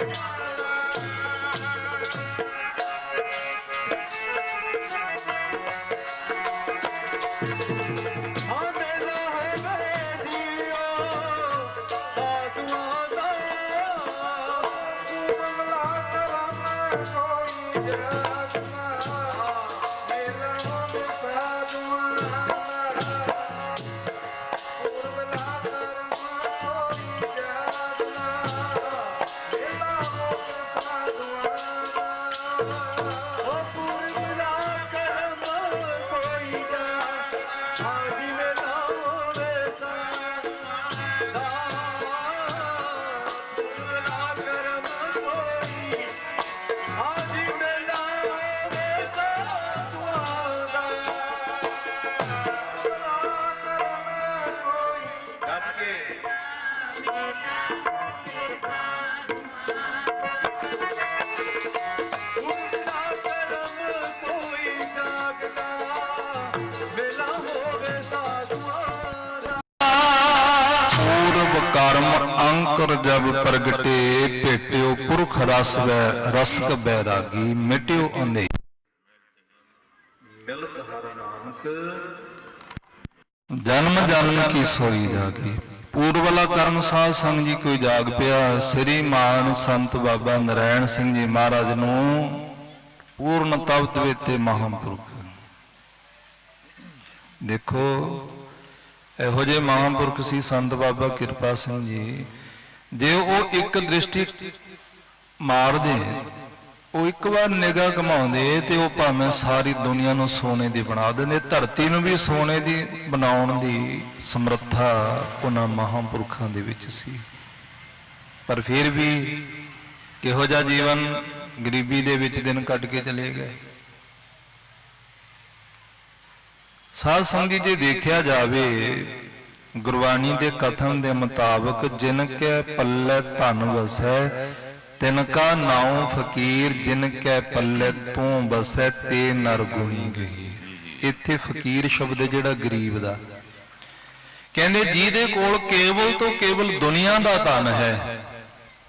ਗੱਜ ਕਰਮ ਅੰਕਰ ਜਬ ਪ੍ਰਗਟੇ ਭੇਟਿਓ ਪੁਰਖ ਰਸ ਵੈ ਰਸਕ ਬੈਰਾਗੀ ਮਿਟਿਓ ਅੰਧੇ। ਮਿਲਤ ਹਰ ਨਾਨਕ। ਜਨਮ ਜਨਮ ਕੀ ਸੋਈ ਜਾਗੀ। ਪੂਰਵਲਾ ਕਰਮ ਸਾਧ ਸੰਗ ਜੀ ਕੋਈ ਜਾਗ ਪਿਆ ਸ੍ਰੀ ਮਾਨ ਸੰਤ ਬਾਬਾ ਨਰੈਣ ਸਿੰਘ ਜੀ ਮਹਾਰਾਜ ਨੂੰ ਪੂਰਨ ਤਪਤ ਵੇਤੇ ਮਹਾਂਪੁਰਖ। ਦੇਖੋ ਇਹੋ ਜਿਹੇ ਮਹਾਂਪੁਰਖ ਸੀ, ਸੰਤ ਬਾਬਾ ਕਿਰਪਾ ਸਿੰਘ ਜੀ, ਜੇ ਉਹ ਇੱਕ ਦ੍ਰਿਸ਼ਟੀ ਮਾਰਦੇ, ਉਹ ਇੱਕ ਵਾਰ ਨਿਗਾਹ ਘਮਾਉਂਦੇ ਤੇ ਉਹ ਭਾਵੇਂ ਸਾਰੀ ਦੁਨੀਆ ਨੂੰ ਸੋਨੇ ਦੀ ਬਣਾ ਦਿੰਦੇ, ਧਰਤੀ ਨੂੰ ਵੀ ਸੋਨੇ ਦੀ ਬਣਾਉਣ ਦੀ ਸਮਰੱਥਾ ਉਹਨਾਂ ਮਹਾਂਪੁਰਖਾਂ ਦੇ ਵਿੱਚ ਸੀ। ਪਰ ਫਿਰ ਵੀ ਕਿਹੋ ਜਿਹਾ ਜੀਵਨ ਗਰੀਬੀ ਦੇ ਵਿੱਚ ਦਿਨ ਕੱਟ ਕੇ ਚਲੇ ਗਏ। ਸਾਧ ਸੰਗਤ ਜੀ ਜੇ ਦੇਖਿਆ ਜਾਵੇ, ਗੁਰਬਾਣੀ ਦੇ ਕਥਨ ਦੇ ਮੁਤਾਬਕ ਜਿਨ ਕੈ ਪੱਲੇ ਧਨ ਵਸੈ, ਤਿਨ ਕਾ ਨਾਉ ਫਕੀਰ, ਜਿਨ ਕੇ ਪੱਲੇ ਤੂੰ ਵਸੈ, ਤੇ ਨਰ ਗੁਣੀ ਗਈ। ਇੱਥੇ ਫਕੀਰ ਸ਼ਬਦ ਜਿਹੜਾ ਗਰੀਬ ਦਾ। ਕਹਿੰਦੇ ਜਿਹਦੇ ਕੋਲ ਕੇਵਲ ਤੋਂ ਕੇਵਲ ਦੁਨੀਆ ਦਾ ਧਨ ਹੈ,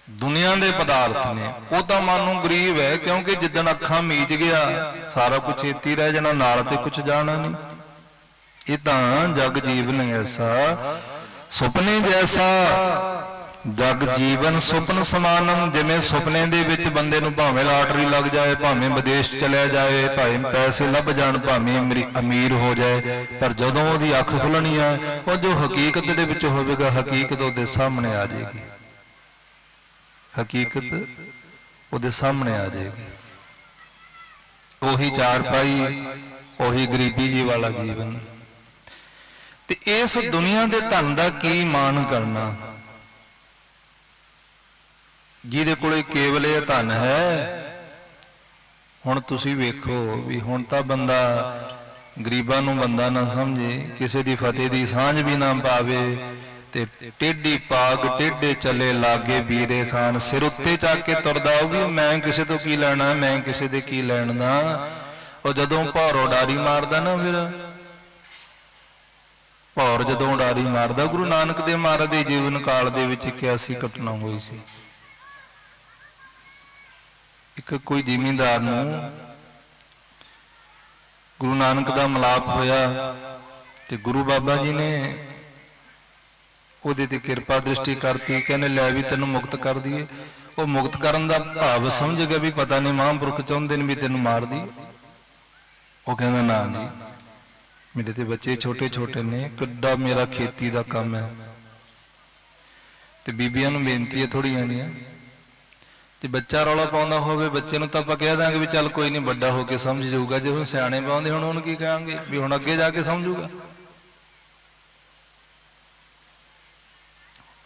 ਦੁਨੀਆ ਦੇ ਪਦਾਰਥ ਨੇ, ਉਹ ਤਾਂ ਮਨ ਨੂੰ ਗਰੀਬ ਹੈ, ਕਿਉਂਕਿ ਜਿੱਦਣ ਅੱਖਾਂ ਮੀਚ ਗਿਆ, ਸਾਰਾ ਕੁਝ ਇੱਥੇ ਰਹਿ ਜਾਣਾ, ਨਾਲ ਤੇ ਕੁਝ ਜਾਣਾ ਨਹੀਂ। ਇਹ ਤਾਂ ਜਗ ਜੀਵਨ ਐਸਾ, ਸੁਪਨੇ ਜੈਸਾ ਜਗ ਜੀਵਨ ਸੁਪਨ ਸਮਾਨਮ ਜਿਵੇਂ ਸੁਪਨੇ ਦੇ ਵਿੱਚ ਬੰਦੇ ਨੂੰ ਭਾਵੇਂ ਲਾਟਰੀ ਲੱਗ ਜਾਏ, ਭਾਵੇਂ ਵਿਦੇਸ਼ ਚਲਿਆ ਜਾਏ, ਭਾਵੇਂ ਪੈਸੇ ਲੱਭ ਜਾਣ, ਭਾਵੇਂ ਅਮਰੀ- ਅਮੀਰ ਹੋ ਜਾਏ, ਪਰ ਜਦੋਂ ਉਹਦੀ ਅੱਖ ਖੁੱਲਣੀ ਆ, ਉਹ ਜੋ ਹਕੀਕਤ ਦੇ ਵਿੱਚ ਹੋਵੇਗਾ, ਹਕੀਕਤ ਉਹਦੇ ਸਾਹਮਣੇ ਆ ਜਾਏਗੀ। ਹਕੀਕਤ ਉਹਦੇ ਸਾਹਮਣੇ ਆ ਜਾਏਗੀ। ਉਹੀ ਚਾਰ ਪਾਈ, ਉਹੀ ਗਰੀਬੀ ਜੀ ਵਾਲਾ ਜੀਵਨ। ਤੇ ਇਸ ਦੁਨੀਆ ਦੇ ਧਨ ਦਾ ਕੀ ਮਾਣ ਕਰਨਾ? ਜਿਹਦੇ ਕੋਲੇ ਕੇਵਲ ਇਹ ਧਨ ਹੈ, ਹੁਣ ਤੁਸੀਂ ਵੇਖੋ ਵੀ ਹੁਣ ਤਾਂ ਬੰਦਾ ਗਰੀਬਾਂ ਨੂੰ ਬੰਦਾ ਨਾ ਸਮਝੇ, ਕਿਸੇ ਦੀ ਫਤਿਹ ਦੀ ਸਾਂਝ ਵੀ ਨਾ ਪਾਵੇ ਤੇ ਟੇਢੀ ਪਾਗ, ਟੇਢੇ ਚੱਲੇ ਲਾਗੇ ਵੀਰੇ ਖਾਨ ਸਿਰ ਉੱਤੇ ਚੱਕ ਕੇ ਤੁਰਦਾ, ਉਹ ਵੀ ਮੈਂ ਕਿਸੇ ਤੋਂ ਕੀ ਲੈਣਾ, ਮੈਂ ਕਿਸੇ ਦੇ ਕੀ ਲੈਣ ਦਾ? ਉਹ ਜਦੋਂ ਭੌਰੋ ਡਾਰੀ ਮਾਰਦਾ ਨਾ ਫਿਰ ਭੌਰ ਜਦੋਂ ਉਡਾਰੀ ਮਾਰਦਾ, ਗੁਰੂ ਨਾਨਕ ਦੇਵ ਮਹਾਰਾਜ ਦੇ ਜੀਵਨ ਕਾਲ ਦੇ ਵਿੱਚ ਇੱਕ ਐਸੀ ਘਟਨਾ ਹੋਈ ਸੀ। ਇੱਕ ਕੋਈ ਜ਼ਿਮੀਂਦਾਰ ਨੂੰ ਗੁਰੂ ਨਾਨਕ ਦਾ ਮਲਾਪ ਹੋਇਆ ਤੇ ਗੁਰੂ ਬਾਬਾ ਜੀ ਨੇ ਉਹਦੇ ਤੇ ਕਿਰਪਾ ਦ੍ਰਿਸ਼ਟੀ ਕਰਤੀ, ਕਹਿੰਦੇ, ਲੈ ਵੀ ਤੈਨੂੰ ਮੁਕਤ ਕਰ ਦਈਏ। ਉਹ ਮੁਕਤ ਕਰਨ ਦਾ ਭਾਵ ਸਮਝ ਗਿਆ ਵੀ ਪਤਾ ਨਹੀਂ ਮਹਾਂਪੁਰਖ ਚਾਹੁੰਦੇ ਨੇ ਵੀ ਤੈਨੂੰ ਮਾਰ ਦੀ ਉਹ ਕਹਿੰਦਾ, ਨਾ ਜੀ। ਮੇਰੇ ਤੇ ਬੱਚੇ ਛੋਟੇ ਛੋਟੇ ਨੇ, ਕਿੱਡਾ ਮੇਰਾ ਖੇਤੀ ਦਾ ਕੰਮ ਹੈ। ਤੇ ਬੀਬੀਆਂ ਨੂੰ ਬੇਨਤੀ ਹੈ ਥੋੜੀਆਂ ਜੀਆਂ ਤੇ ਬੱਚਾ ਰੌਲਾ ਪਾਉਂਦਾ ਹੋਵੇ, ਬੱਚੇ ਨੂੰ ਤਾਂ ਆਪਾਂ ਕਹਿ ਦਾਂਗੇ ਵੀ ਚੱਲ ਕੋਈ ਨਹੀਂ, ਵੱਡਾ ਹੋ ਕੇ ਸਮਝ ਜਾਊਗਾ। ਜੇ ਹੁਣ ਸਿਆਣੇ ਪਾਉਂਦੇ ਹੁਣ ਉਹਨੂੰ ਕੀ ਕਹਾਂਗੇ? ਵੀ ਹੁਣ ਅੱਗੇ ਜਾ ਕੇ ਸਮਝੂਗਾ।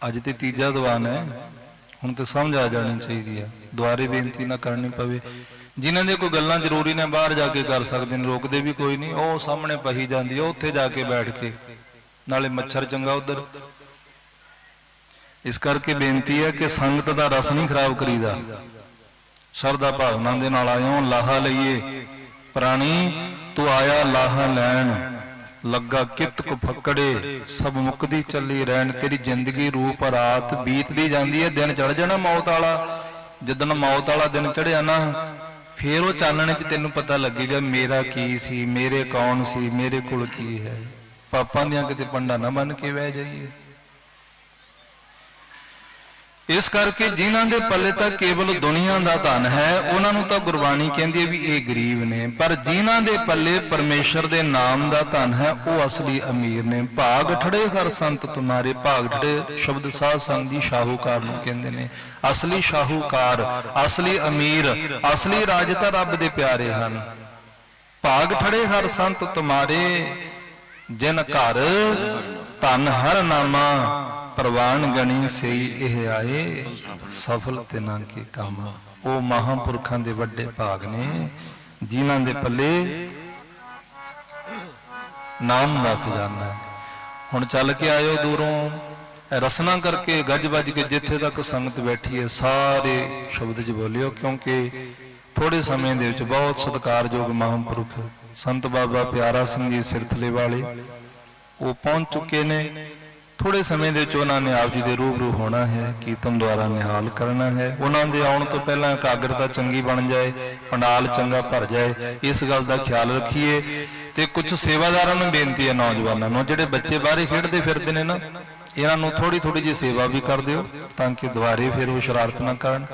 ਅੱਜ ਤੇ ਤੀਜਾ ਦੀਵਾਨ ਹੈ। ਹੁਣ ਤੇ ਸਮਝ ਆ ਜਾਣੀ ਚਾਹੀਦੀ ਹੈ। ਦੁਆਰੇ ਬੇਨਤੀ ਨਾ ਕਰਨੀ ਪਵੇ। ਜਿਨ੍ਹਾਂ ਦੇ ਕੋਈ ਗੱਲਾਂ ਜ਼ਰੂਰੀ ਨੇ ਬਾਹਰ ਜਾ ਕੇ ਕਰ ਸਕਦੇ ਨੇ, ਰੋਕਦੇ ਵੀ ਕੋਈ ਨਹੀਂ, ਉਹ ਸਾਹਮਣੇ ਪਹੀ ਜਾਂਦੀ ਹੈ ਉੱਥੇ ਜਾ ਕੇ ਬੈਠ ਕੇ। ਨਾਲੇ ਮੱਛਰ ਚੰਗਾ ਉਧਰ। ਇਸ ਕਰਕੇ ਬੇਨਤੀ ਹੈ ਕਿ ਸੰਗਤ ਦਾ ਰਸ ਨਹੀਂ ਖਰਾਬ ਕਰੀਦਾ। ਸ਼ਰਧਾ ਭਾਵਨਾ ਦੇ ਨਾਲ ਆਇਓ, ਲਾਹਾ ਲਈਏ। ਪ੍ਰਾਣੀ, ਤੂੰ ਆਇਆ ਲਾਹਾ ਲੈਣ। ਲੱਗਾ ਕਿਤ ਕੋ ਫੱਕੜੇ, ਸਭ ਮੁਕਦੀ ਚੱਲੀ ਰਹਿਣ। ਤੇਰੀ ਜ਼ਿੰਦਗੀ ਰੂਪ ਰਾਤ ਬੀਤਦੀ ਜਾਂਦੀ ਹੈ, ਦਿਨ ਚੜ ਜਾਣਾ ਮੌਤ ਵਾਲਾ। ਜਦੋਂ ਮੌਤ ਵਾਲਾ ਦਿਨ ਚੜਿਆ ਨਾ ਫਿਰ ਉਹ ਚਾਨਣੇ 'ਚ ਤੈਨੂੰ ਪਤਾ ਲੱਗੇਗਾ ਮੇਰਾ ਕੀ ਸੀ, ਮੇਰੇ ਕੌਣ ਸੀ, ਮੇਰੇ ਕੋਲ ਕੀ ਹੈ। ਪਾਪਾਂ ਦੀਆਂ ਕਿਤੇ ਪੰਡਾ ਨਾ ਬਣ ਕੇ ਬਹਿ ਜਾਈਏ। ਇਸ ਕਰਕੇ ਜਿਨ੍ਹਾਂ ਦੇ ਪੱਲੇ ਤਾਂ ਕੇਵਲ ਦੁਨੀਆ ਦਾ ਧਨ ਹੈ, ਉਹਨਾਂ ਨੂੰ ਤਾਂ ਗੁਰਬਾਣੀ ਕਹਿੰਦੀ ਹੈ ਵੀ ਇਹ ਗਰੀਬ ਨੇ। ਪਰ ਜਿਨ੍ਹਾਂ ਦੇ ਪੱਲੇ ਪਰਮੇਸ਼ਰ ਦੇ ਨਾਮ ਦਾ ਧਨ ਹੈ, ਉਹ ਅਸਲੀ ਅਮੀਰ ਨੇ। ਭਾਗ ਠੜੇ ਹਰ ਸੰਤ ਤੁਮਾਰੇ, ਭਾਗ ਠੜੇ ਸ਼ਬਦ ਸਾਧ ਸੰਗ ਦੀ ਸ਼ਾਹੂਕਾਰ ਨੂੰ ਕਹਿੰਦੇ ਨੇ। ਅਸਲੀ ਸ਼ਾਹੂਕਾਰ, ਅਸਲੀ ਅਮੀਰ, ਅਸਲੀ ਰਾਜ ਤਾਂ ਰੱਬ ਦੇ ਪਿਆਰੇ ਹਨ। ਭਾਗ ਠੜੇ ਹਰ ਸੰਤ ਤੁਮਾਰੇ, ਜਿਨ ਘਰ ਧਨ ਹਰ ਨਾਮਾ ਪ੍ਰਵਾਨ ਗਣੀ ਸਈ ਇਹ ਆਏ, ਸਫਲ ਤਿਨਾਂ ਕੀ ਕੰਮ। ਉਹ ਮਹਾਪੁਰਖਾਂ ਦੇ ਵੱਡੇ ਭਾਗ ਨੇ, ਜਿਨ੍ਹਾਂ ਦੇ ਪੱਲੇ ਨਾਮ ਦਾ ਖਜ਼ਾਨਾ ਹੈ ਹੁਣ ਚੱਲ ਕੇ ਆਇਓ ਦੂਰੋਂ, ਰਸਨਾ ਕਰਕੇ ਗੱਜ ਵੱਜ ਕੇ ਜਿੱਥੇ ਤੱਕ ਸੰਗਤ ਬੈਠੀ ਹੈ, ਸਾਰੇ ਸ਼ਬਦ ਚ ਬੋਲਿਓ, ਕਿਉਂਕਿ ਥੋੜੇ ਸਮੇਂ ਦੇ ਵਿੱਚ ਬਹੁਤ ਸਤਿਕਾਰਯੋਗ ਮਹਾਂਪੁਰਖ ਸੰਤ ਬਾਬਾ ਪਿਆਰਾ ਸਿੰਘ ਜੀ ਸਿਰਥਲੇ ਵਾਲੇ, ਉਹ ਪਹੁੰਚ ਚੁੱਕੇ ਨੇ। ਥੋੜੇ ਸਮੇਂ ਦੇ ਵਿੱਚ ਉਹਨਾਂ ਨੇ ਆਪ ਜੀ ਦੇ ਰੂਬਰੂ ਹੋਣਾ ਹੈ, ਕੀਰਤਨ ਦੁਆਰਾ ਨਿਹਾਲ ਕਰਨਾ ਹੈ। ਉਹਨਾਂ ਦੇ ਆਉਣ ਤੋਂ ਪਹਿਲਾਂ ਇਕਾਗਰਤਾ ਚੰਗੀ ਬਣ ਜਾਏ, ਪੰਡਾਲ ਚੰਗਾ ਭਰ ਜਾਏ, ਇਸ ਗੱਲ ਦਾ ਖਿਆਲ ਰੱਖੀਏ। ਤੇ ਕੁਝ ਸੇਵਾਦਾਰਾਂ ਨੂੰ ਬੇਨਤੀ ਹੈ ਨੌਜਵਾਨਾਂ ਨੂੰ, ਜਿਹੜੇ ਬੱਚੇ ਬਾਹਰ ਖੇਡਦੇ ਫਿਰਦੇ ਨੇ ਨਾ, ਇਹਨਾਂ ਨੂੰ ਥੋੜੀ ਥੋੜੀ ਜਿਹੀ ਸੇਵਾ ਵੀ ਕਰ ਦਿਓ, ਤਾਂ ਕਿ ਦੁਬਾਰੇ ਫਿਰ ਉਹ ਸ਼ਰਾਰਤ ਨਾ ਕਰਨ।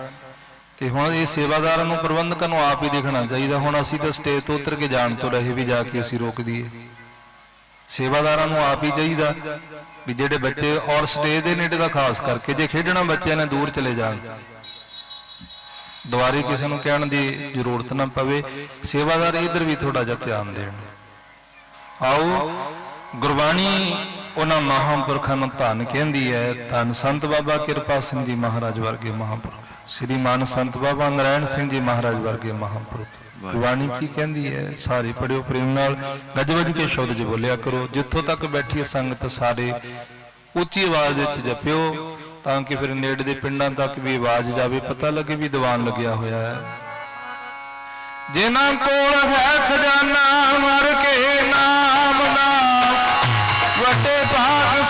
ਤੇ ਹੁਣ ਇਹ ਸੇਵਾਦਾਰਾਂ ਨੂੰ ਪ੍ਰਬੰਧਕਾਂ ਨੂੰ ਆਪ ਹੀ ਦੇਖਣਾ ਚਾਹੀਦਾ, ਹੁਣ ਅਸੀਂ ਤਾਂ ਸਟੇਜ ਤੋਂ ਉਤਰ ਕੇ ਜਾਣ ਤੋਂ ਰਹੇ, ਵੀ ਜਾ ਕੇ ਅਸੀਂ ਰੋਕ ਦਈਏ। ਸੇਵਾਦਾਰਾਂ ਨੂੰ ਆਪ ਹੀ ਚਾਹੀਦਾ ਵੀ ਜਿਹੜੇ ਬੱਚੇ ਔਰ ਸਟੇਜ ਦੇ ਨੇੜੇ ਦਾ ਖਾਸ ਕਰਕੇ ਜੇ ਖੇਡਣਾ ਬੱਚਿਆਂ ਨੇ ਦੂਰ ਚਲੇ ਜਾਣ। ਦੁਬਾਰੇ ਕਿਸੇ ਨੂੰ ਕਹਿਣ ਦੀ ਜ਼ਰੂਰਤ ਨਾ ਪਵੇ। ਸੇਵਾਦਾਰ ਇਧਰ ਵੀ ਥੋੜਾ ਜਿਹਾ ਧਿਆਨ ਦੇਣ। ਆਓ, ਗੁਰਬਾਣੀ ਉਹਨਾਂ ਮਹਾਂਪੁਰਖਾਂ ਨੂੰ ਧੰਨ ਕਹਿੰਦੀ ਹੈ। ਧੰਨ ਸੰਤ ਬਾਬਾ ਕਿਰਪਾ ਸਿੰਘ ਜੀ ਮਹਾਰਾਜ ਵਰਗੇ ਮਹਾਂਪੁਰਖ। ਸ੍ਰੀ ਮਾਨ ਸੰਤ ਬਾਬਾ ਨਰਾਇਣ ਸਿੰਘ ਜੀ ਮਹਾਰਾਜ ਵਰਗੇ ਮਹਾਂਪੁਰਖ। ਗੁਰਬਾਣੀ ਕੀ ਕਹਿੰਦੀ ਹੈ? ਸਾਰੇ ਪੜਿਓ ਪ੍ਰੇਮ ਨਾਲ। ਗੱਜ ਵੱਜ ਕੇ ਸ਼ਬਦ ਚ ਬੋਲਿਆ ਕਰੋ। ਜਿੱਥੋਂ ਤੱਕ ਬੈਠੀ ਸੰਗਤ ਸਾਰੇ, ਉੱਚੀ ਆਵਾਜ਼ ਵਿੱਚ ਜਪਿਓ, ਤਾਂ ਕਿ ਫਿਰ ਨੇੜੇ ਦੇ ਪਿੰਡਾਂ ਤੱਕ ਵੀ ਆਵਾਜ਼ ਜਾਵੇ, ਪਤਾ ਲੱਗੇ ਵੀ ਦੀਵਾਨ ਲੱਗਿਆ ਹੋਇਆ ਹੈ। ਜਿਨ੍ਹਾਂ ਕੋਲ ਹੈ ਖਜ਼ਾਨਾ, ਮਰ ਕੇ ਨਾਮ ਦਾ ਵੱਡੇ ਭਾਗ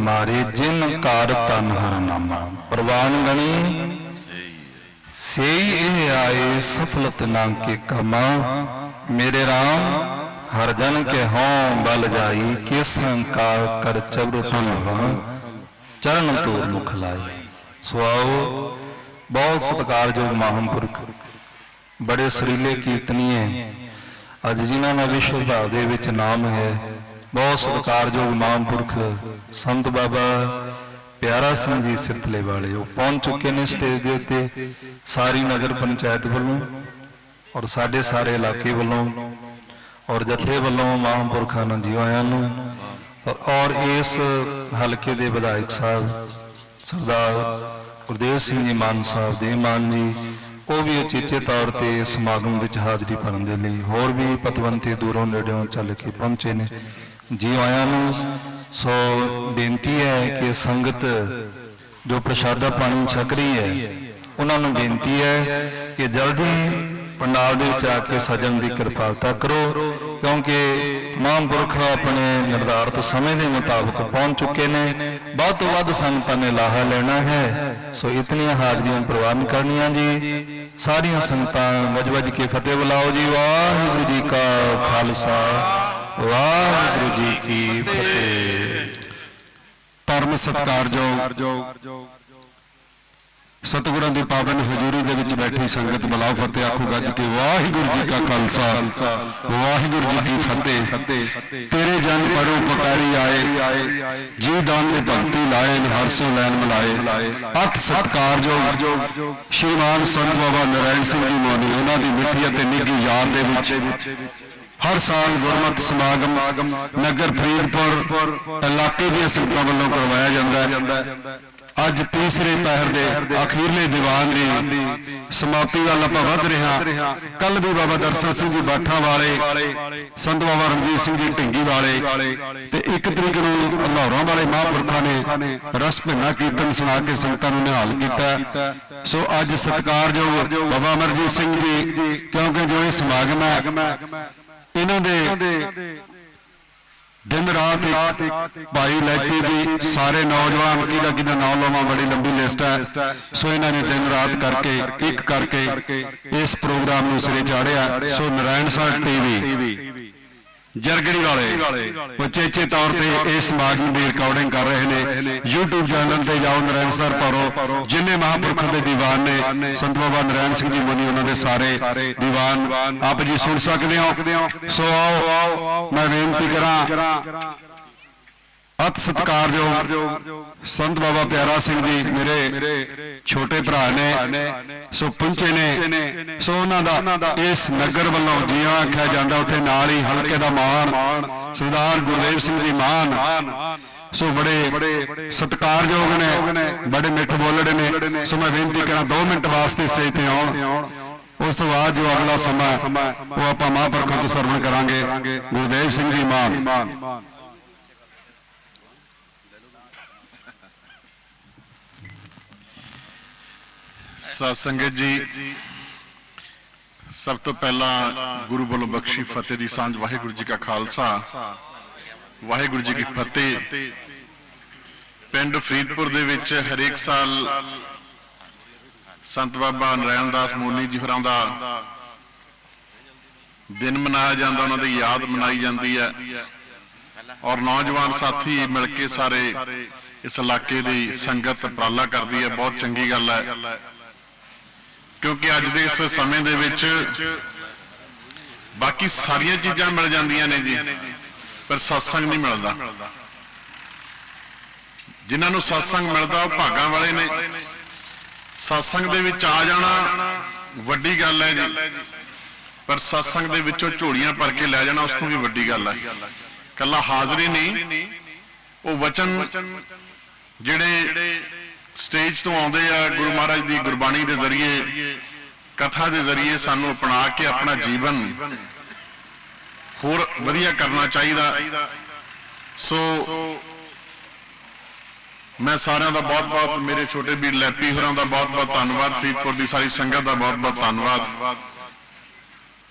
ਸੰਤ ਜਿਨ ਕਾਰ ਤਨ ਹਰ ਨਾਮਾ। ਪ੍ਰਵਾਨ ਗਣੀ, ਸੇਈ ਇਹ ਆਏ, ਸਫਲਤ ਨਾ ਕੇ ਕਮਾ। ਮੇਰੇ RAM ਹਰ ਜਨ ਕੇ ਹੋਂ ਬਲ ਜਾਈ, ਕਿਸ ਹੰਕਾਰ ਕਰ ਚਬਰ ਧਨਵਾ ਚਰਨ ਤੋਰ ਮੁਖ ਲਾਈ। ਸੋ ਆਓ, ਬਹੁਤ ਸਤਿਕਾਰਯੋਗ ਮਹਾਂਪੁਰਖ, ਬੜੇ ਸੁਰੀਲੇ ਕੀਰਤਨੀਏ। ਅੱਜ ਜਿਨ੍ਹਾਂ ਦਾ ਵਿਸ਼ਵ ਭਾਗ ਦੇ ਵਿੱਚ ਨਾਮ ਹੈ ਬਹੁਤ ਸਤਿਕਾਰਯੋਗ ਮਹਾਂਪੁਰਖ ਸੰਤ ਬਾਬਾ ਪਿਆਰਾ ਸਿੰਘ ਜੀ ਸਿਰਤਲੇ ਵਾਲੇ, ਉਹ ਪਹੁੰਚ ਚੁੱਕੇ ਨੇ ਸਟੇਜ ਦੇ ਉੱਤੇ ਸਾਰੀ ਨਗਰ ਪੰਚਾਇਤ ਵੱਲੋਂ ਔਰ ਸਾਡੇ ਸਾਰੇ ਇਲਾਕੇ ਵੱਲੋਂ ਔਰ ਜਥੇ ਵੱਲੋਂ ਮਹਾਂਪੁਰਖਾਂ ਨੂੰ ਜੀ ਆਇਆਂ ਨੂੰ ਔਰ ਇਸ ਹਲਕੇ ਦੇ ਵਿਧਾਇਕ ਸਾਹਿਬ ਸਰਦਾਰ ਗੁਰਦੇਵ ਸਿੰਘ ਜੀ ਮਾਨ ਸਾਹਿਬ ਦੇ ਮਾਨ ਜੀ, ਉਹ ਵੀ ਉਚੇਚੇ ਤੌਰ ਤੇ ਇਸ ਸਮਾਗਮ ਵਿੱਚ ਹਾਜ਼ਰੀ ਭਰਨ ਦੇ ਲਈ ਹੋਰ ਵੀ ਪਤਵੰਤੇ ਦੂਰੋਂ ਨੇੜਿਓਂ ਚੱਲ ਕੇ ਪਹੁੰਚੇ ਨੇ। ਜੀ ਆਇਆਂ ਨੂੰ ਸੋ ਬੇਨਤੀ ਹੈ ਕਿ ਸੰਗਤ ਜੋ ਪ੍ਰਸ਼ਾਦਾ ਪਾਣੀ ਛਕ ਰਹੀ ਹੈ, ਉਹਨਾਂ ਨੂੰ ਬੇਨਤੀ ਹੈ ਕਿ ਜਲਦੀ ਪੰਡਾਲ ਦੇ ਵਿੱਚ ਆ ਕੇ ਸਜਣ ਦੀ ਕਿਰਪਾਲਤਾ ਕਰੋ, ਕਿਉਂਕਿ ਮਹਾਂਪੁਰਖ ਆਪਣੇ ਨਿਰਧਾਰਤ ਸਮੇਂ ਦੇ ਮੁਤਾਬਕ ਪਹੁੰਚ ਚੁੱਕੇ ਨੇ, ਵੱਧ ਤੋਂ ਵੱਧ ਸੰਗਤਾਂ ਨੇ ਲਾਹਾ ਲੈਣਾ ਹੈ। ਸੋ ਇਤਨੀਆਂ ਹਾਜ਼ਰੀਆਂ ਪ੍ਰਵਾਨ ਕਰਨੀਆਂ ਜੀ। ਸਾਰੀਆਂ ਸੰਗਤਾਂ ਵੱਜ ਵੱਜ ਕੇ ਫਤਿਹ ਬੁਲਾਓ ਜੀ। ਵਾਹਿਗੁਰੂ ਜੀ ਕਾ ਖਾਲਸਾ। ਵਾਹਿਗੁਰੂ ਜੀ ਕੀ ਫਤਿਹ। ਪਰਮ ਸਤਿਕਾਰਯੋਗ ਸਤਿਗੁਰਾਂ ਦੀ ਪਾਵਨ ਹਜ਼ੂਰੀ ਦੇ ਵਿੱਚ ਬੈਠੀ ਸੰਗਤ ਬਲਾਓ ਫਤਿਹ ਆਖੋ ਗੱਜ ਕੇ ਵਾਹਿਗੁਰੂ ਜੀ ਕਾ ਖਾਲਸਾ, ਵਾਹਿਗੁਰੂ ਜੀ ਕੀ ਫਤਿਹ। ਤੇਰੇ ਜਨ ਪਰੋ ਪਕਾਰੀ ਆਏ, ਜੀ ਦਾਨ ਨੇ ਭਗਤੀ ਲਾਏ ਹਰਸੋਂ ਲੈਣ ਮਿਲਾਏ। ਅਤ ਸਤਿਕਾਰਯੋਗ ਸ਼੍ਰੀਮਾਨ ਸੰਤ ਬਾਬਾ ਨਰਾਇਣ ਸਿੰਘ ਜੀ ਮੋਨੀ ਉਹਨਾਂ ਦੀ ਮਿੱਠੀ ਅਤੇ ਨਿੱਘੀ ਯਾਦ ਦੇ ਵਿੱਚ ਹਰ ਸਾਲ ਗੁਰਮਤਿ ਸਮਾਗਮ ਨਗਰ ਫਰੀਦਪੁਰ ਇਲਾਕੇ ਦੀਆਂ ਸੰਗਤਾਂ ਵੱਲੋਂ ਕਰਵਾਇਆ ਜਾਂਦਾ ਹੈ। ਅੱਜ ਤੀਸਰੇ ਪਹਿਰ ਦੇ ਅਖੀਰਲੇ ਦੀਵਾਨ ਦੀ ਸਮਾਪਤੀ ਵੱਲ ਆਪਾਂ ਵੱਧ ਰਿਹਾ ਕੱਲ ਵੀ ਬਾਬਾ ਦਰਸ਼ਨ ਸਿੰਘ ਜੀ ਬਾਠਾ ਵਾਲੇ, ਸੰਤ ਬਾਬਾ ਰਣਜੀਤ ਸਿੰਘ ਜੀ ਢਿੰਗੀ ਵਾਲੇ ਤੇ ਇੱਕ ਤਰੀਕ ਨੂੰ ਲਾਹੌਰਾਂ ਵਾਲੇ ਮਹਾਂਪੁਰਖਾਂ ਨੇ ਰਸ ਭਿੰਨਾ ਕੀਰਤਨ ਸੁਣਾ ਕੇ ਸੰਗਤਾਂ ਨੂੰ ਨਿਹਾਲ ਕੀਤਾ ਸੋ ਅੱਜ ਸਤਿਕਾਰਯੋਗ ਬਾਬਾ ਅਮਰਜੀਤ ਸਿੰਘ ਜੀ, ਕਿਉਂਕਿ ਜੋ ਇਹ ਸਮਾਗਮ ਹੈ ਇਹਨਾਂ ਦੇ ਦਿਨ ਰਾਤ ਭਾਈ ਲੈਤੀ ਜੀ, ਸਾਰੇ ਨੌਜਵਾਨ ਕਿਹਦਾ ਕਿਹਦਾ ਨਾਮ ਲਵਾਂ, ਬੜੀ ਲੰਬੀ ਲਿਸਟ ਹੈ। ਸੋ ਇਹਨਾਂ ਨੇ ਦਿਨ ਰਾਤ ਕਰਕੇ, ਇੱਕ ਕਰਕੇ ਇਸ ਪ੍ਰੋਗਰਾਮ ਨੂੰ ਸਿਰੇ ਚਾੜਿਆ। ਸੋ ਨਾਰਾਇਣ ਸਾਹਿਬ ਟੀਵੀ। ਜਰਗੜੀ ਵਾਲੇ। ਉਚੇਚੇ ਤੌਰ ਤੇ ਇਸ ਸਮਾਗਮ ਦੀ ਰਿਕਾਰਡਿੰਗ ਕਰ ਰਹੇ ਨੇ। YouTube ਚੈਨਲ ਤੇ ਜਾਓ ਨਾਰਾਇਣ ਸਰ ਪਰੋ ਜਿੰਨੇ ਮਹਾਂਪੁਰਖਾਂ ਦੇ ਦੀਵਾਨ ਨੇ, ਸੰਤ ਬਾਬਾ ਨਾਰਾਇਣ ਸਿੰਘ ਜੀ ਮੁਨੀ ਉਹਨਾਂ ਦੇ ਸਾਰੇ ਦੀਵਾਨ। ਆਪ ਜੀ ਸੁਣ ਸਕਦੇ ਹੋ? ਸੋ ਆਓ, ਮੈਂ ਬੇਨਤੀ ਕਰਾਂ ਅਤ ਸਤਿਕਾਰਯੋਗ ਸੰਤ ਬਾਬਾ ਪਿਆਰਾ ਸਿੰਘ ਜੀ, ਮੇਰੇ ਛੋਟੇ ਭਰਾ ਨੇ, ਸੋ ਪੁੰਚੇ ਨੇ। ਸੋ ਉਹਨਾਂ ਦਾ ਇਸ ਨਗਰ ਵੱਲੋਂ ਜੀਆਂ ਆਖਿਆ ਜਾਂਦਾ, ਉੱਥੇ ਨਾਲ ਹੀ ਹਲਕੇ ਦਾ ਮਾਨ ਸਰਦਾਰ ਗੁਰਦੇਵ ਸਿੰਘ ਜੀ ਮਾਨ। ਸੋ ਬੜੇ ਸਤਿਕਾਰਯੋਗ ਨੇ, ਬੜੇ ਮਿੱਠ ਬੋਲੜੇ ਨੇ। ਸੋ ਮੈਂ ਬੇਨਤੀ ਕਰਾਂ 2 ਮਿੰਟ ਵਾਸਤੇ ਸਟੇਜ ਤੇ ਆਉਣ। ਉਸ ਤੋਂ ਬਾਅਦ ਜੋ ਅਗਲਾ ਸਮਾਂ ਉਹ ਆਪਾਂ ਮਹਾਂਪੁਰਖਾਂ ਤੋਂ ਸਰਵਣ ਕਰਾਂਗੇ। ਗੁਰਦੇਵ ਸਿੰਘ ਜੀ ਮਾਨ। ਸਤ ਸੰਗਤ ਜੀ, ਸਭ ਤੋਂ ਪਹਿਲਾਂ ਗੁਰੂ ਵੱਲੋਂ ਬਖਸ਼ੀ ਫਤਿਹ ਦੀ ਸਾਂਝ, ਵਾਹਿਗੁਰੂ ਜੀ ਕਾ ਖਾਲਸਾ। ਵਾਹਿਗੁਰੂ ਜੀ ਕੀ ਫਤਿਹ। ਪਿੰਡ ਫਰੀਦਪੁਰ ਦੇ ਵਿੱਚ ਹਰੇਕ ਸਾਲ ਸੰਤ ਬਾਬਾ ਨਰੈਣ ਦਾਸ ਮੋਨੀ ਜੀ ਹੋਰਾਂ ਦਾ ਦਿਨ ਮਨਾਇਆ ਜਾਂਦਾ, ਉਹਨਾਂ ਦੀ ਯਾਦ ਮਨਾਈ ਜਾਂਦੀ ਹੈ। ਔਰ ਨੌਜਵਾਨ ਸਾਥੀ ਮਿਲ ਕੇ ਸਾਰੇ ਇਸ ਇਲਾਕੇ ਦੀ ਸੰਗਤ ਉਪਰਾਲਾ ਕਰਦੀ ਹੈ। ਬਹੁਤ ਚੰਗੀ ਗੱਲ ਹੈ। ਕਿਉਂਕਿ ਅੱਜ ਦੇ ਇਸ ਸਮੇਂ ਦੇ ਵਿੱਚ ਬਾਕੀ ਸਾਰੀਆਂ ਚੀਜ਼ਾਂ ਮਿਲ ਜਾਂਦੀਆਂ ਨੇ ਜੀ, ਪਰ ਸਤਸੰਗ ਨਹੀਂ ਮਿਲਦਾ। ਜਿਨ੍ਹਾਂ ਨੂੰ ਸਤਸੰਗ ਮਿਲਦਾ ਉਹ ਭਾਗਾਂ ਵਾਲੇ ਨੇ। ਸਤਸੰਗ ਦੇ ਵਿੱਚ ਆ ਜਾਣਾ ਵੱਡੀ ਗੱਲ ਹੈ ਜੀ। ਪਰ ਸਤਸੰਗ ਦੇ ਵਿੱਚੋਂ ਝੋਲੀਆਂ ਭਰ ਕੇ ਲੈ ਜਾਣਾ ਉਸ ਤੋਂ ਵੀ ਵੱਡੀ ਗੱਲ ਹੈ। ਕੱਲਾ ਹਾਜ਼ਰੀ ਨਹੀਂ, ਉਹ ਵਚਨ ਜਿਹੜੇ ਸਟੇਜ ਤੋਂ ਆਉਂਦੇ ਆ ਗੁਰੂ ਮਹਾਰਾਜ ਦੀ ਗੁਰਬਾਣੀ ਦੇ ਜ਼ਰੀਏ, ਕਥਾ ਦੇ ਜ਼ਰੀਏ ਸਾਨੂੰ ਅਪਣਾ ਕੇ ਆਪਣਾ ਜੀਵਨ ਹੋਰ ਵਧੀਆ ਕਰਨਾ ਚਾਹੀਦਾ। ਸੋ ਮੈਂ ਸਾਰਿਆਂ ਦਾ ਬਹੁਤ-ਬਹੁਤ ਮੇਰੇ ਛੋਟੇ ਵੀਰ ਲੈਪੀ ਹੋਰਾਂ ਦਾ ਬਹੁਤ-ਬਹੁਤ ਧੰਨਵਾਦ, ਫਰੀਦਕੋਟ ਦੀ ਸਾਰੀ ਸੰਗਤ ਦਾ ਬਹੁਤ-ਬਹੁਤ ਧੰਨਵਾਦ।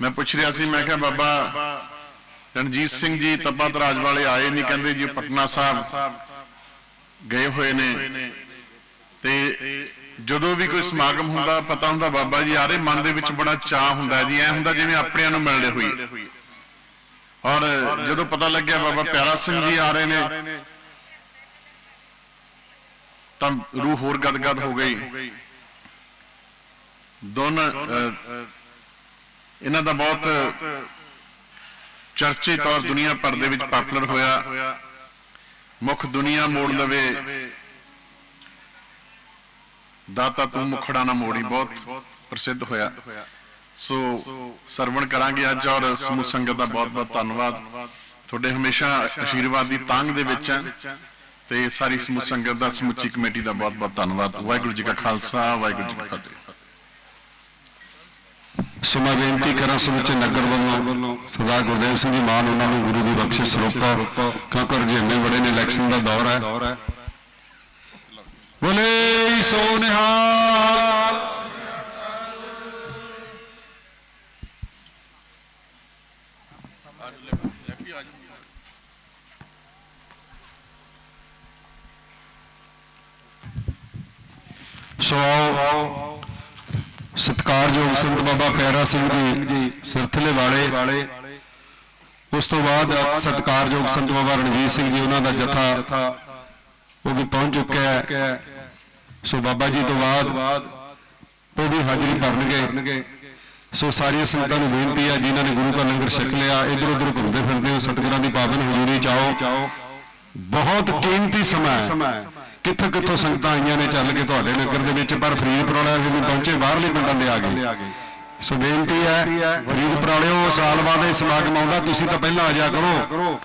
ਮੈਂ ਪੁੱਛ ਰਿਹਾ ਸੀ, ਮੈਂ ਕਿਹਾ ਬਾਬਾ ਰਣਜੀਤ ਸਿੰਘ ਜੀ ਤਪਤ ਰਾਜ ਵਾਲੇ ਆਏ ਨਹੀਂ ਕਹਿੰਦੇ ਜੀ ਪਟਨਾ ਸਾਹਿਬ ਗਏ ਹੋਏ ਨੇ। ਤੇ ਜਦੋਂ ਵੀ ਕੋਈ ਸਮਾਗਮ ਹੁੰਦਾ, ਪਤਾ ਹੁੰਦਾ ਬਾਬਾ ਜੀ ਆ ਰਹੇ ਮਨ ਦੇ ਵਿੱਚ ਬੜਾ ਚਾਹ ਹੁੰਦਾ ਜੀ, ਐ ਹੁੰਦਾ ਜਿਵੇਂ ਆਪਣਿਆਂ ਨੂੰ ਮਿਲਦੇ ਹੋਈ। ਔਰ ਜਦੋਂ ਪਤਾ ਲੱਗਿਆ ਬਾਬਾ ਪਿਆਰਾ ਸਿੰਘ ਜੀ ਆ ਰਹੇ ਨੇ, ਤਾਂ ਰੂਹ ਹੋਰ ਗਦਗਦ ਹੋ ਗਈ। ਦੋਨ ਇਹਨਾਂ ਦਾ ਬਹੁਤ ਚਰਚੇ ਤੌਰ ਦੁਨੀਆ ਭਰ ਦੇ ਵਿੱਚ ਪਪੂਲਰ ਹੋਇਆ। ਮੁੱਖ ਦੁਨੀਆ ਮੋੜ ਲਵੇ ਦਾਤਾ ਤੂੰ ਮੁਖੜਾ ਨਾ ਮੋੜੀ ਬਹੁਤ ਪ੍ਰਸਿੱਧ ਹੋਇਆ। ਸੋ ਸਰਵਣ ਕਰਾਂਗੇ ਅੱਜ ਔਰ ਸਮੂਹ ਸੰਗਤ ਦਾ ਬਹੁਤ ਬਹੁਤ ਧੰਨਵਾਦ। ਤੁਹਾਡੇ ਹਮੇਸ਼ਾ ਆਸ਼ੀਰਵਾਦ ਦੀ ਤਾਂਗ ਦੇ ਵਿੱਚ ਹੈ ਤੇ ਸਾਰੀ ਸਮੂਹ ਸੰਗਤ ਦਾ ਸਮੁੱਚੀ ਕਮੇਟੀ ਦਾ ਬਹੁਤ ਬਹੁਤ ਧੰਨਵਾਦ। ਵਾਹਿਗੁਰੂ ਜੀ ਕਾ ਖਾਲਸਾ ਵਾਹਿਗੁਰੂ ਜੀ ਕੀ ਫਤਿਹ। ਸੋ ਮੈਂ ਬੇਨਤੀ ਕਰਾਂ ਸਮੁੱਚੇ ਨਗਰ ਵੱਲੋਂ। ਸਰਦਾਰ ਗੁਰਦੇਵ ਸਿੰਘ ਜੀ ਮਾਨ ਉਹਨਾਂ ਨੂੰ ਗੁਰੂ ਦੀ ਬਖਸ਼ਿਸ਼ ਸਰੋਪਾ। ਕਿਉਂਕਿ ਰੁਝੇਵੇਂ ਬੜੇ ਨੇ ਇਲੈਕਸ਼ਨ ਦਾ ਦੌਰ ਹੈ। ਬੋਲੇ। ਸੋ ਨਿਹਾਲ ਸੋ ਆਓ ਸਤਿਕਾਰਯੋਗ ਸੰਤ ਬਾਬਾ ਪਿਆਰਾ ਸਿੰਘ ਜੀ, ਸਿਰਥਲੇ ਵਾਲੇ। ਉਸ ਤੋਂ ਬਾਅਦ ਸਤਿਕਾਰਯੋਗ ਸੰਤ ਬਾਬਾ ਰਣਜੀਤ ਸਿੰਘ ਜੀ, ਉਹਨਾਂ ਦਾ ਜਥਾ ਉਹ ਵੀ ਪਹੁੰਚ ਚੁੱਕਿਆ ਹੈ। ਸੋ ਬਾਬਾ ਜੀ ਤੋਂ ਬਾਅਦ ਉਹ ਵੀ ਹਾਜ਼ਰੀ ਭਰਨਗੇ। ਸੋ ਸਾਰੀਆਂ ਸੰਗਤਾਂ ਨੂੰ ਬੇਨਤੀ ਹੈ ਜਿਨ੍ਹਾਂ ਨੇ ਗੁਰੂ ਦਾ ਲੰਗਰ ਛਕ ਲਿਆ, ਇਧਰ ਉਧਰ ਘੁੰਮਦੇ ਫਿਰਦੇ ਹੋ, ਸਤਿਗੁਰਾਂ ਦੀ ਪਾਵਨ ਹਜ਼ੂਰੀ ਚ ਆਓ ਬਹੁਤ ਕੀਮਤੀ ਸਮਾਂ ਹੈ। ਕਿੱਥੋਂ ਕਿੱਥੋਂ ਸੰਗਤਾਂ ਆਈਆਂ ਨੇ ਚੱਲ ਕੇ ਤੁਹਾਡੇ ਨਗਰ ਦੇ ਵਿੱਚ, ਪਰ ਫਰੀਦ ਵਾਲਿਆਂ ਦੇ ਵੀ ਪਹੁੰਚੇ ਬਾਹਰਲੇ ਪਿੰਡਾਂ ਦੇ ਆ ਗਏ। ਸੋ ਬੇਨਤੀ ਹੈ, ਫਰੀਦਪੁਰ ਵਾਲਿਓ, ਸਾਲ ਬਾਅਦ ਇਹ ਸਮਾਗਮ ਆਉਂਦਾ, ਤੁਸੀਂ ਤਾਂ ਪਹਿਲਾਂ ਆ ਜਾ ਕਰੋ।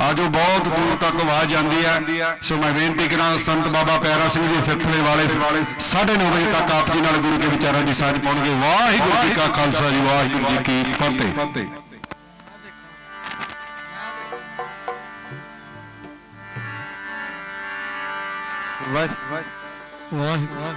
ਆਜੋ ਬਹੁਤ ਦੂਰ ਤੱਕ ਆਵਾਜ਼ ਜਾਂਦੀ ਹੈ। ਸੋ ਮੈਂ ਬੇਨਤੀ ਕਰਾਂ ਸੰਤ ਬਾਬਾ ਪਿਆਰਾ ਸਿੰਘ ਜੀ ਸਿੱਖਲੇ ਵਾਲੇ 9:30 ਵਜੇ ਤੱਕ ਆਪ ਜੀ ਨਾਲ ਗੁਰੂ ਕੇ ਵਿਚਾਰਾਂ ਦੀ ਸਾਂਝ ਪਾਉਣਗੇ। ਵਾਹਿਗੁਰੂ ਜੀ ਕਾ ਖਾਲਸਾ ਜੀ ਵਾਹਿਗੁਰੂ ਜੀ ਕੀ ਫਤਿਹ। ਵਾਹਿਗੁਰੂ